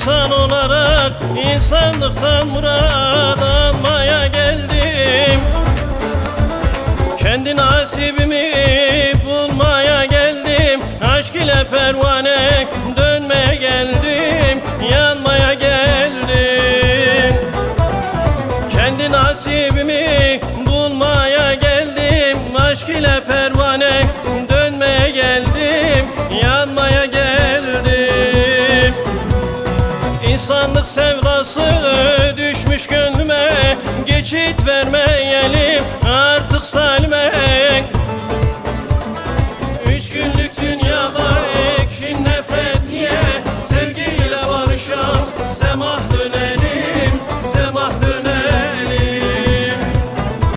insan olarak insanlıktan murad almaya geldim. Kendi nasibimi bulmaya geldim. Aşk ile pervane dönmeye geldim Yanmaya geldim. Kendi nasibimi bulmaya geldim. Aşk ile pervane İnsanlık sevdası düşmüş gönlüme Geçit salime